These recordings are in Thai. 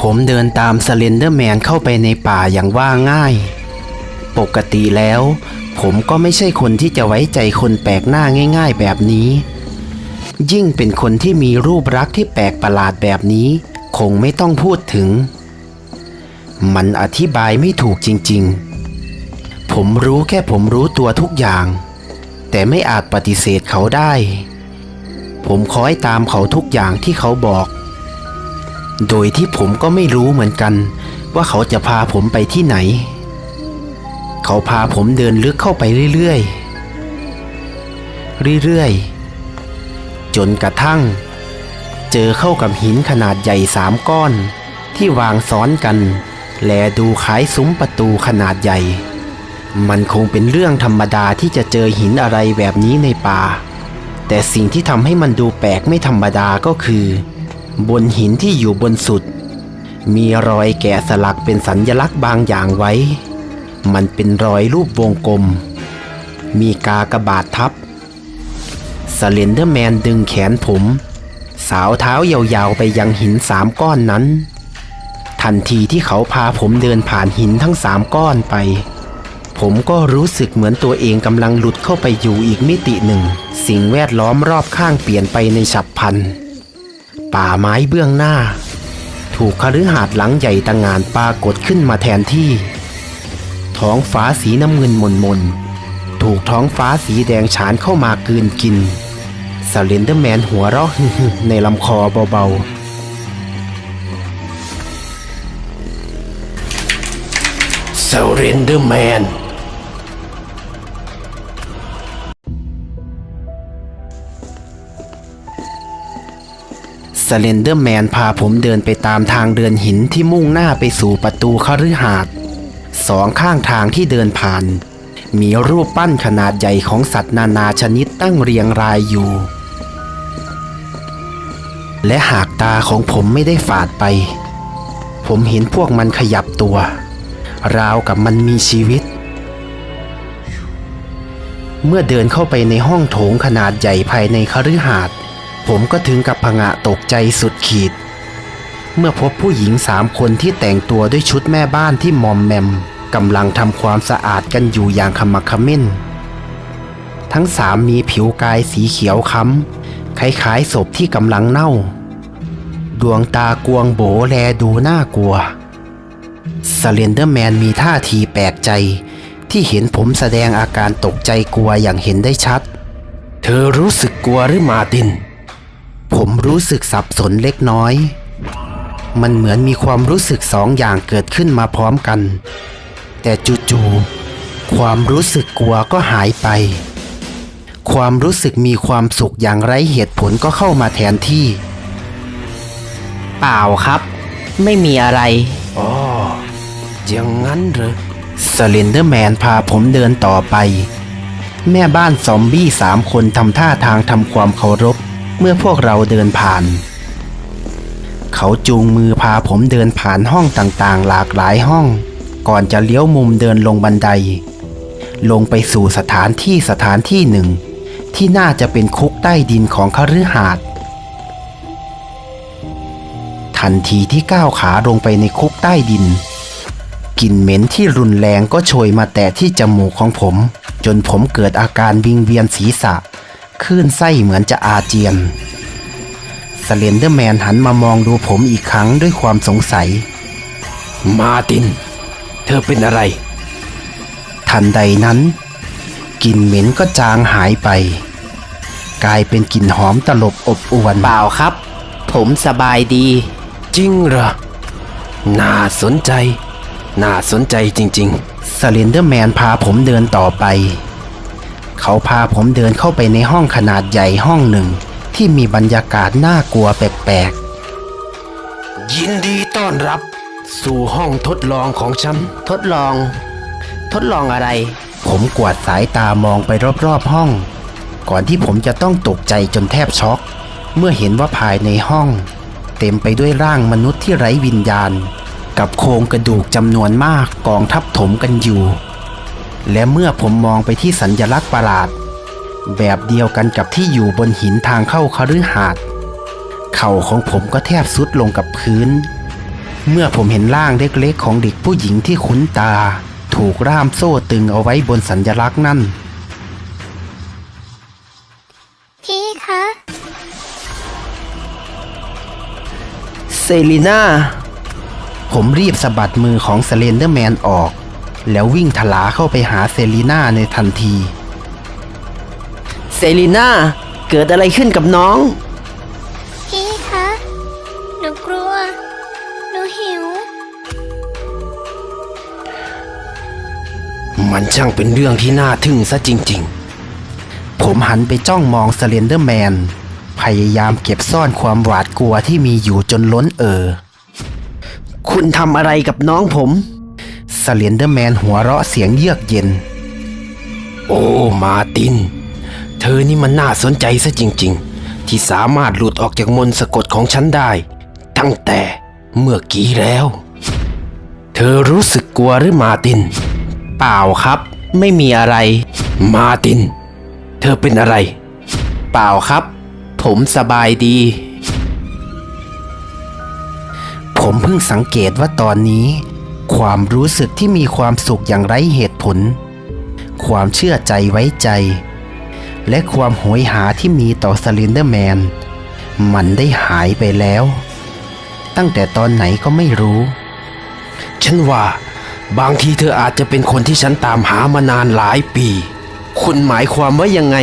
ผมเดินตามสเลนเดอร์แมนเข้าไปในป่าอย่างว่าง่าย ปกติแล้ว ผมก็ไม่ใช่คนที่จะไว้ใจคนแปลกหน้าง่าย ๆ แบบนี้ ยิ่งเป็นคนที่มีรูปลักษ์ที่แปลกประหลาดแบบนี้ คงไม่ต้องพูดถึง มันอธิบายไม่ถูกจริง ๆ ผมรู้แค่ผมรู้ตัวทุกอย่าง แต่ไม่อาจปฏิเสธเขาได้ ผมคอยตามเขาทุกอย่างที่เขาบอก โดยที่ผมก็ไม่รู้เหมือนกัน ว่าเขาจะพาผมไปที่ไหน เขาพาผมเดินลึกเข้าไปเรื่อยๆ เรื่อยๆ จนกระทั่ง เจอเข้ากับหินขนาดใหญ่สามก้อน ที่วางซ้อนกัน แลดูคล้ายซุ้มประตูขนาดใหญ่ มันคงเป็นเรื่องธรรมดาที่จะเจอหินอะไรแบบนี้ในป่า แต่สิ่งที่ทำให้มันดูแปลกไม่ธรรมดาก็คือ บนหินที่อยู่บนสุด มีรอยแกะสลักเป็นสัญลักษณ์บางอย่างไว้ มันเป็นรอยรูปวงกลม มีกากระบาดทับสเลนเดอร์แมนดึงแขนผม สาวเท้ายาวๆไปยังหินสามก้อนนั้น ทันทีที่เขาพาผมเดินผ่านหินทั้งสามก้อนไป ผมก็รู้สึกเหมือนตัวเองกำลังหลุดเข้าไปอยู่อีกมิติหนึ่ง สิ่งแวดล้อมรอบข้างเปลี่ยนไปในฉับพลัน ป่าไม้เบื้องหน้า ถูกคฤหาสน์หลังใหญ่ตางานปรากฏขึ้นมาแทนที่ ท้องฟ้าสีน้ำเงินมนมนถูกท้องฟ้าสีแดงฉานเข้ามากลืนกินสเลนเดอร์แมนหัวเราะในลำคอเบาๆ Surrender Man สเลนเดอร์แมนพาผมเดินไปตามทางเดินหินที่มุ่งหน้าไปสู่ประตูคฤหาสน์สองข้างทางที่เดินผ่าน มีรูปปั้นขนาดใหญ่ของสัตว์นานาชนิดตั้งเรียงรายอยู่ และหากตาของผมไม่ได้ฝาดไป ผมเห็นพวกมันขยับตัว ราวกับมันมีชีวิต เมื่อเดินเข้าไปในห้องโถงขนาดใหญ่ภายในคฤหาสน์ ผมก็ถึงกับผงะตกใจสุดขีด เมื่อพบผู้หญิงสามคนที่แต่งตัวด้วยชุดแม่บ้านที่มอมแมมกำลังทำความสะอาดกันอยู่อย่างขมักขม้น ทั้งสามมีผิวกายสีเขียวค้ำคล้ายๆศพที่กำลังเน่า ดวงตากวงโบแลดูน่ากลัวสเลนเดอร์แมนมีท่าทีแปลกใจ ที่เห็นผมแสดงอาการตกใจกลัวอย่างเห็นได้ชัด เธอรู้สึกกลัวหรือมาติน ผมรู้สึกสับสนเล็กน้อย มันเหมือนมีความรู้สึกสองอย่างเกิดขึ้นมาพร้อมกัน แต่จู่ๆความรู้สึกกลัวก็หายไป ความรู้สึกมีความสุขอย่างไร้เหตุผลก็เข้ามาแทนที่ เปล่าครับ ไม่มีอะไรอ๋ออย่างนั้นเหรอสเลนเดอร์แมนพาผมเดินต่อไป แม่บ้านซอมบี้สามคนทำท่าทางทำความเคารพ เมื่อพวกเราเดินผ่าน เขาจูงมือพาผมเดินผ่านห้องต่างๆ หลากหลายห้อง ก่อนจะเลี้ยวมุมเดินลงบันได ลงไปสู่สถานที่สถานที่หนึ่ง ที่น่าจะเป็นคุกใต้ดินของคฤหาสน์ทันทีที่ก้าวขาลงไปในคุกใต้ดินกลิ่นเหม็นที่รุนแรงก็โชยมาแตะที่จมูกของผม จนผมเกิดอาการวิงเวียนศีรษะ คลื่นไส้เหมือนจะอาเจียนสเลนเดอร์แมนหันมามองดูผมอีกครั้งด้วยความสงสัย มาติน เธอเป็นอะไร ทันใดนั้นกลิ่นเหม็นก็จางหายไป กลายเป็นกลิ่นหอมตลบอบอวนเปล่าครับ ผมสบายดี จริงเหรอ น่าสนใจ น่าสนใจจริง ๆ สเลนเดอร์แมนพาผมเดินต่อไป เขาพาผมเดินเข้าไปในห้องขนาดใหญ่ห้องหนึ่ง ที่มีบรรยากาศน่ากลัวแปลกๆ ยินดีต้อนรับ สู่ห้องทดลองของฉัน ทดลอง ทดลองอะไร ผมกวาดสายตามองไปรอบๆห้อง ก่อนที่ผมจะต้องตกใจจนแทบช็อก เมื่อเห็นว่าภายในห้อง เต็มไปด้วยร่างมนุษย์ที่ไร้วิญญาณ กับโครงกระดูกจำนวนมากกองทับถมกันอยู่ และเมื่อผมมองไปที่สัญลักษณ์ประหลาด แบบเดียวกันกับที่อยู่บนหินทางเข้าคฤหาสน์เข่าของผมก็แทบสุดลงกับพื้น เมื่อผมเห็นร่างเล็กๆของเด็กผู้หญิงที่คุ้นตา ถูกร่ามโซ่ตึงเอาไว้บนสัญลักษณ์นั่น พี่คะ เซรีนาผมรีบสะบัดมือของสเลนเดอร์แมนออก แล้ววิ่งทลาเข้าไปหาเซรีนาในทันที เซรีนาเกิดอะไรขึ้นกับน้อง พี่คะ หนูกลัว หนูหิว มันช่างเป็นเรื่องที่น่าทึ่งซะจริง ๆ ผมหันไปจ้องมองสเลนเดอร์แมน พยายามเก็บซ่อนความหวาดกลัวที่มีอยู่จนล้นเอ่อ คุณทำอะไรกับน้องผม สเลนเดอร์แมนหัวเราะเสียงเยือกเย็น โอ้ มาติน เธอนี่มันน่าสนใจซะจริง ๆ ที่สามารถหลุดออกจากมนต์สะกดของฉันได้ ตั้งแต่เมื่อกี้แล้ว เธอรู้สึกกลัวหรือมาติน เปล่าครับ ไม่มีอะไร มาติน เธอเป็นอะไร เปล่าครับ ผมสบายดี ผมเพิ่งสังเกตว่าตอนนี้ ความรู้สึกที่มีความสุขอย่างไร้เหตุผล ความเชื่อใจไว้ใจ และความโหยหาที่มีต่อสลินเดอร์แมน มันได้หายไปแล้ว ตั้งแต่ตอนไหนก็ไม่รู้ ฉันว่า บางทีเธออาจจะเป็นคนที่ฉันตามหามานานหลายปี คุณหมายความว่ายังไง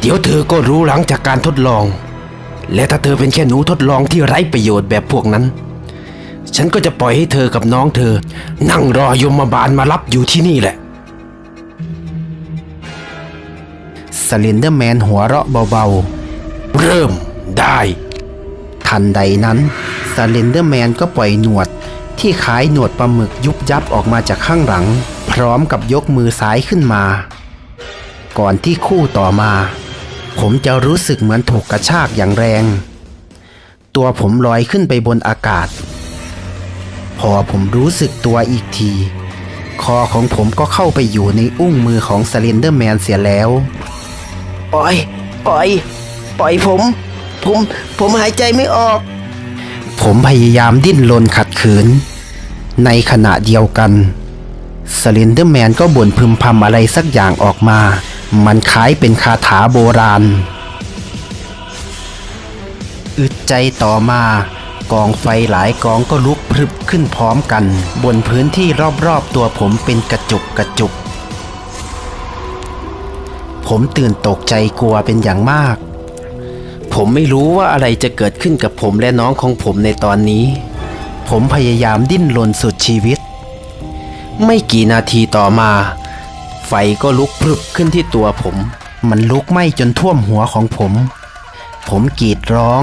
เดี๋ยวเธอก็รู้หลังจากการทดลอง และถ้าเธอเป็นแค่หนูทดลองที่ไร้ประโยชน์แบบพวกนั้น ฉันก็จะปล่อยให้เธอกับน้องเธอ นั่งรอยมบาลมารับอยู่ที่นี่แหละสลินเดอร์แมนหัวเราะเบาๆ เริ่มได้ ทันใดนั้นสลินเดอร์แมนก็ปล่อยหนวด ที่คล้ายหนวดปลาหมึกยุบยับออกมาจากข้างหลัง พร้อมกับยกมือซ้ายขึ้นมา ก่อนที่คู่ต่อมา ผมจะรู้สึกเหมือนถูกกระชากอย่างแรง ตัวผมลอยขึ้นไปบนอากาศ พอผมรู้สึกตัวอีกที คอของผมก็เข้าไปอยู่ในอุ้งมือของสเลนเดอร์แมนเสียแล้ว ปล่อย ปล่อย ปล่อยผม ผม ผมหายใจไม่ออก ผมพยายามดิ้นรนขัดขืน ในขณะเดียวกันสเลนเดอร์แมนก็บ่นพึมพำอะไรสักอย่างออกมา มันคล้ายเป็นคาถาโบราณ อึดใจต่อมา กองไฟหลายกองก็ลุกพรึบขึ้นพร้อมกัน บนพื้นที่รอบๆตัวผมเป็นกระจุกกระจุก ผมตื่นตกใจกลัวเป็นอย่างมาก ผมไม่รู้ว่าอะไรจะเกิดขึ้นกับผมและน้องของผมในตอนนี้ ผมพยายามดิ้นรนสุดชีวิต ไม่กี่นาทีต่อมา ไฟก็ลุกพรึบขึ้นที่ตัวผม มันลุกไหม้จนท่วมหัวของผม ผมกรีดร้อง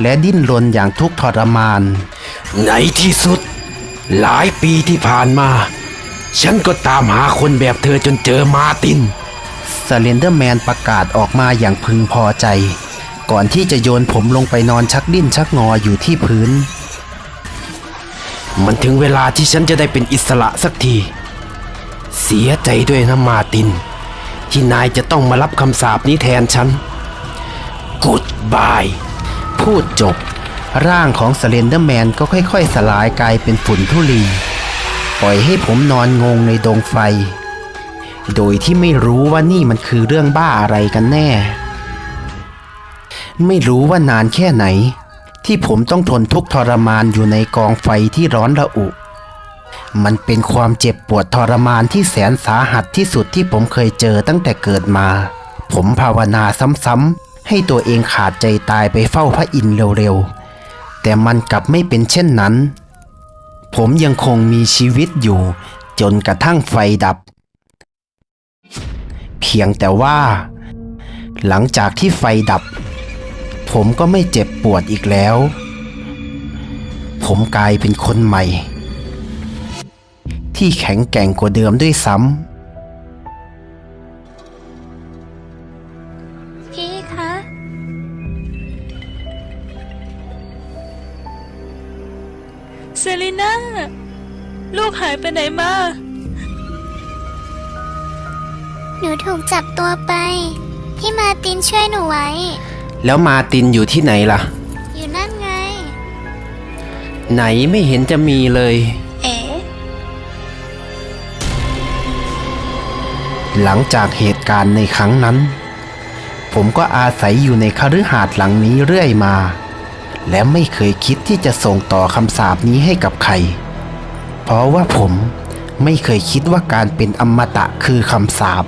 และดิ้นรนอย่างทุกข์ทรมาน ในที่สุด หลายปีที่ผ่านมา ฉันก็ตามหาคนแบบเธอจนเจอมาร์ตินสเลนเดอร์แมนประกาศออกมาอย่างพึงพอใจ ก่อนที่จะโยนผมลงไปนอนชักดิ้นชักงออยู่ที่พื้น มันถึงเวลาที่ฉันจะได้เป็นอิสระสักที เสียใจด้วยนะมาร์ติน ที่นายจะต้องมารับคำสาปนี้แทนฉันกูดบาย พูดจบ ร่างของสเลนเดอร์แมนก็ค่อยๆ สลายกลายเป็นฝุ่นทุลี ปล่อยให้ผมนอนงงในดงไฟ โดยที่ไม่รู้ว่านี่มันคือเรื่องบ้าอะไรกันแน่ ไม่รู้ว่านานแค่ไหน ที่ผมต้องทนทุกข์ทรมานอยู่ในกองไฟที่ร้อนระอุ มันเป็นความเจ็บปวดทรมานที่แสนสาหัสที่สุดที่ผมเคยเจอตั้งแต่เกิดมา ผมภาวนาซ้ำๆ ให้ตัวเองขาดใจตายไปเฝ้าพระอินทร์เร็วๆ แต่มันกลับไม่เป็นเช่นนั้น ผมยังคงมีชีวิตอยู่ จนกระทั่งไฟดับ เพียงแต่ว่า หลังจากที่ไฟดับ ผมก็ไม่เจ็บปวดอีกแล้ว ผมกลายเป็นคนใหม่ ที่แข็งแกร่งกว่าเดิมด้วยซ้พี่ายไปไหนมา หนูถูกจับตัวไป พี่มาร์ตินช่วยหนูไว้ำแล้วมาร์ตินอยู่ที่ไหนล่ะ อยู่นั่นไง ไหนไม่เห็นจะมีเลย เอ๋หลังจากเหตุการณ์ในครั้งนั้น ผมก็อาศัยอยู่ในคฤหาสน์หลังนี้เรื่อยมา และไม่เคยคิดที่จะส่งต่อคำสาปนี้ให้กับใคร เพราะว่าผมไม่เคยคิดว่าการเป็นอมตะคือคำสาป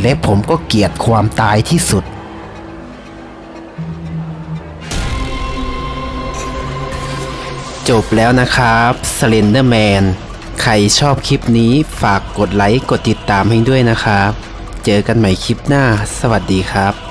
และผมก็เกลียดความตายที่สุด จบแล้วนะครับ Slenderman ใครชอบคลิปนี้ฝากกดไลค์ กดติดตามให้ด้วยนะครับ เจอกันใหม่คลิปหน้า สวัสดีครับ